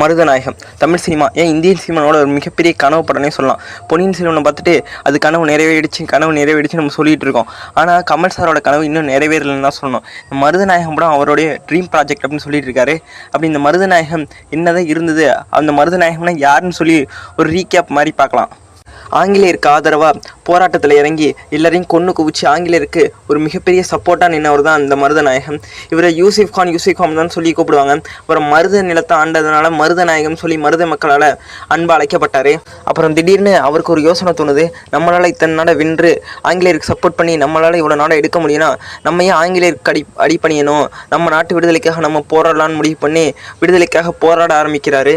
Marudhanayagam. Tamil cinema ஏன் Indian சினிமாவோட ஒரு மிகப்பெரிய கனவு படம்னே சொல்லலாம். பொன்னியின் செல்வனை பார்த்துட்டு அது கனவு நிறைவேறிடுச்சு கனவு நிறைவேறிடுச்சு நம்ம சொல்லிட்டு இருக்கோம். ஆனால் கமல் சாரோட கனவு இன்னும் நிறைவேறலன்னு தான் சொல்லணும். இந்த மருதநாயகம் படம் அவருடைய ட்ரீம் ப்ராஜெக்ட் அப்படின்னு சொல்லிட்டு இருக்காரு. அப்படி இந்த மருதநாயகம் என்னதான் இருந்தது அந்த மருதநாயகம்னா யாருன்னு சொல்லி ஒரு ரீகேப் மாதிரி பார்க்கலாம். ஆங்கிலேயருக்கு ஆதரவாக போராட்டத்தில் இறங்கி எல்லாரையும் கொன்று குவிச்சு ஆங்கிலேயருக்கு ஒரு மிகப்பெரிய சப்போர்ட்டாக நின்றவர் தான் அந்த மருதநாயகம் இவரை யூசிஃப் கான் யூசிஃப் கான் தான் சொல்லி கூப்பிடுவாங்க. அப்புறம் மருத நிலத்தை ஆண்டதுனால மருதநாயகம் சொல்லி மருத மக்களால் அன்பு அழைக்கப்பட்டார். அப்புறம் திடீர்னு அவருக்கு ஒரு யோசனை தோணுது. நம்மளால் இத்தனை நாடை வென்று ஆங்கிலேயருக்கு சப்போர்ட் பண்ணி நம்மளால் இவ்வளோ நாடை எடுக்க முடியும்னா நம்ம ஏன் ஆங்கிலேயருக்கு அடி அடிப்பணியணும் நம்ம நாட்டு விடுதலைக்காக நம்ம போராடலாம்னு முடிவு பண்ணி விடுதலைக்காக போராட ஆரம்பிக்கிறாரு.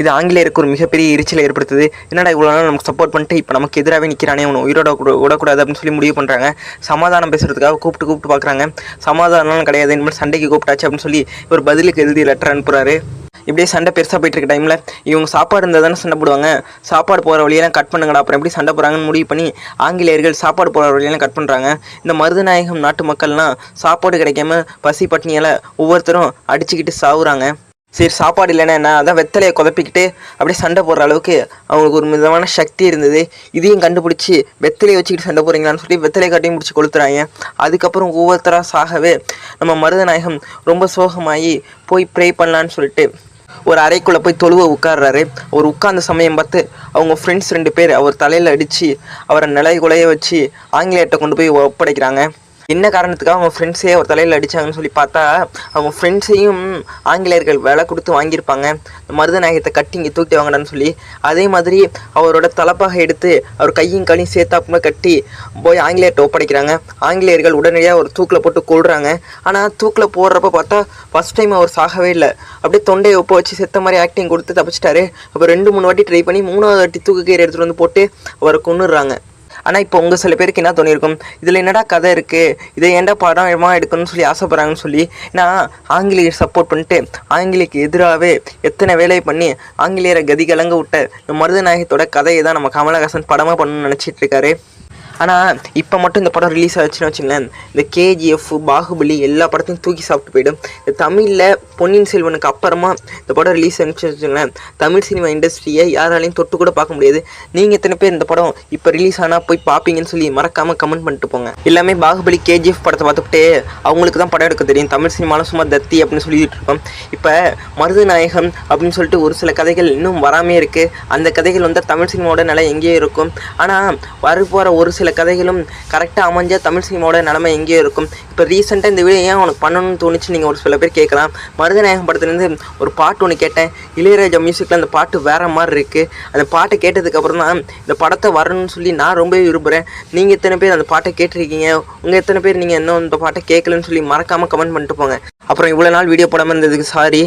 இது ஆங்கிலேயருக்கு ஒரு மிகப்பெரிய எரிச்சலை ஏற்படுத்துது. என்னடா இவ்வளோ நாள் நமக்கு சப்போர்ட் பண்ணிட்டு இப்போ நமக்கு எதிராகவே நிற்கிறானே அவனை உயிரோட கூட விடக்கூடாது அப்படின்னு சொல்லி முடிவு பண்ணுறாங்க சமாதானம் பேசுறதுக்காக கூப்பிட்டு கூப்பிட்டு பார்க்குறாங்க சமாதானம்லாம் கிடையாது. இனிமேல் சண்டைக்கு கூப்பிட்டாச்சு அப்படின்னு சொல்லி இவர் பதிலுக்கு எழுதி லெட்டர் அனுப்புகிறாரு இப்படியே சண்டை பெருசாக போயிட்டு இருக்க டைமில் இவங்க சாப்பாடு இருந்தால் தானே சண்டை போடுவாங்க. சாப்பாடு போகிற வழியெல்லாம் கட் பண்ணுங்கடா. அப்புறம் எப்படி சண்டை போகிறாங்கன்னு முடிவு பண்ணி ஆங்கிலேயர்கள் சாப்பாடு போகிற வழியெல்லாம் கட் பண்ணுறாங்க இந்த மருதநாயகம் நாட்டு மக்கள்லாம் சாப்பாடு கிடைக்காம பசி பட்டினியால் ஒவ்வொருத்தரும் அடிச்சுக்கிட்டு சாவுறாங்க. சரி சாப்பாடு இல்லைன்னா என்ன? அதான் வெத்தலையை குதப்பிக்கிட்டு அப்படியே சண்டை போடுற அளவுக்கு அவங்களுக்கு ஒரு விதமான சக்தி இருந்தது. இதையும் கண்டுபிடிச்சி வெத்தலையை வச்சுக்கிட்டு சண்டை போடுறீங்களான்னு சொல்லி வெத்தலை காட்டையும் பிடிச்சி கொளுத்துறாங்க. அதுக்கப்புறம் ஒவ்வொருத்தராக சாகவே நம்ம மருதநாயகம் ரொம்ப சோகமாகி போய் ப்ரே பண்ணலான்னு சொல்லிட்டு ஒரு அறைக்குள்ளே போய் தொழுவ உட்கார்றாரு. அவர் உட்கார்ந்த சமயம் பார்த்து அவங்க ஃப்ரெண்ட்ஸ் ரெண்டு பேர் அவர் தலையில் அடித்து அவரை நிலை குலைய வச்சு ஆங்கிலேயர்கிட்ட கொண்டு போய் ஒப்படைக்கிறாங்க. என்ன காரணத்துக்காக அவங்க ஃப்ரெண்ட்ஸே ஒரு தலையில் அடித்தாங்கன்னு சொல்லி பார்த்தா அவங்க ஃப்ரெண்ட்ஸையும் ஆங்கிலேயர்கள் விலை கொடுத்து வாங்கியிருப்பாங்க. இந்த மருதநாயகத்தை கட்டி இங்கே தூக்கி வாங்கடான்னு சொல்லி அதே மாதிரி அவரோட தலப்பாக எடுத்து அவர் கையும் காலையும் சேர்த்தாப்புல கட்டி போய் ஆங்கிலேயர்கிட்ட ஒப்படைக்கிறாங்க. ஆங்கிலேயர்கள் உடனடியாக ஒரு தூக்கில் போட்டு கொள்றாங்க ஆனால் தூக்கில் போடுறப்ப பார்த்தா ஃபஸ்ட் டைம் அவர் சாகவே இல்லை. அப்படியே தொண்டையை ஒப்ப வச்சு செத்த மாதிரி ஆக்டிங் கொடுத்து தப்பிச்சிட்டாரு. அப்போ ரெண்டு மூணு வாட்டி ட்ரை பண்ணி மூணாவது வாட்டி தூக்கு கீரை எடுத்துகிட்டு வந்து போட்டு அவரை கொன்னுடுறாங்க. ஆனால் இப்போ உங்கள் சில பேருக்கு என்ன தோணியிருக்கும் இதில் என்னடா கதை இருக்குது இதை ஏன்டா படம் எடுக்கணும்னு சொல்லி ஆசைப்பட்றாங்கன்னு சொல்லி நான் ஆங்கிலேயர் சப்போர்ட் பண்ணிட்டு ஆங்கிலேயருக்கு எதிராகவே எத்தனை வேலையை பண்ணி ஆங்கிலேயரை கதி கலங்க விட்ட இந்த மருதநாயகத்தோட கதையை தான் நம்ம கமலஹாசன் படமாக பண்ணணும்னு நினச்சிட்டு இருக்காரு. ஆனால் இப்போ மட்டும் இந்த படம் ரிலீஸ் ஆச்சுன்னு வச்சுங்களேன் இந்த கேஜிஎஃப் பாகுபலி எல்லா படத்தையும் தூக்கி சாப்பிட்டு போயிடும். இந்த தமிழில் பொன்னியின் செல்வனுக்கு அப்புறமா இந்த படம் ரிலீஸ் ஆச்சுன்னு வச்சுங்களேன் தமிழ் சினிமா இண்டஸ்ட்ரியை யாராலையும் தொட்டு கூட பார்க்க முடியாது. நீங்கள் எத்தனை பேர் இந்த படம் இப்போ ரிலீஸ் ஆனால் போய் பார்ப்பீங்கன்னு சொல்லி மறக்காமல் கமெண்ட் பண்ணிட்டு போங்க. எல்லாமே பாகுபலி கேஜிஎஃப் படத்தை பார்த்துக்கிட்டே அவங்களுக்கு தான் படம் எடுக்க தெரியும். தமிழ் சினிமாவில் சும்மா தத்தி அப்படின்னு சொல்லிட்டு இருக்கோம் இப்போ மருதநாயகம் அப்படின்னு சொல்லிட்டு ஒரு சில கதைகள் இன்னும் வராமே இருக்குது அந்த கதைகள் வந்து தமிழ் சினிமாவோட நிலை எங்கேயோ இருக்கும். ஆனால் வரப்போகிற ஒரு சில கதைகளும் கரெக்டாக அமைஞ்சால் தமிழ் சினிமாவோட நிலைமை எங்கேயோ இருக்கும். இப்போ ரீசெண்டாக இந்த வீடியோ ஏன் உனக்கு பண்ணணும்னு தோணுச்சு? நீங்கள் ஒரு சில பேர் கேட்கலாம். மருதநாயகம் படத்துலேருந்து ஒரு பாட்டு ஒன்று கேட்டேன். இளையராஜா மியூசிக்கில் அந்த பாட்டு வேறு மாதிரி இருக்குது அந்த பாட்டை கேட்டதுக்கப்புறம் தான் இந்த படத்தை வரணும்னு சொல்லி நான் ரொம்பவே விரும்புகிறேன் நீங்கள் எத்தனை பேர் அந்த பாட்டை கேட்டிருக்கீங்க? உங்கள் எத்தனை பேர் நீங்கள் இன்னும் இந்த பாட்டை கேட்கலன்னு சொல்லி மறக்காமல் கமெண்ட் பண்ணிட்டு போங்க. அப்புறம் இவ்வளோ நாள் வீடியோ போடாமல் இருந்ததுக்கு சாரி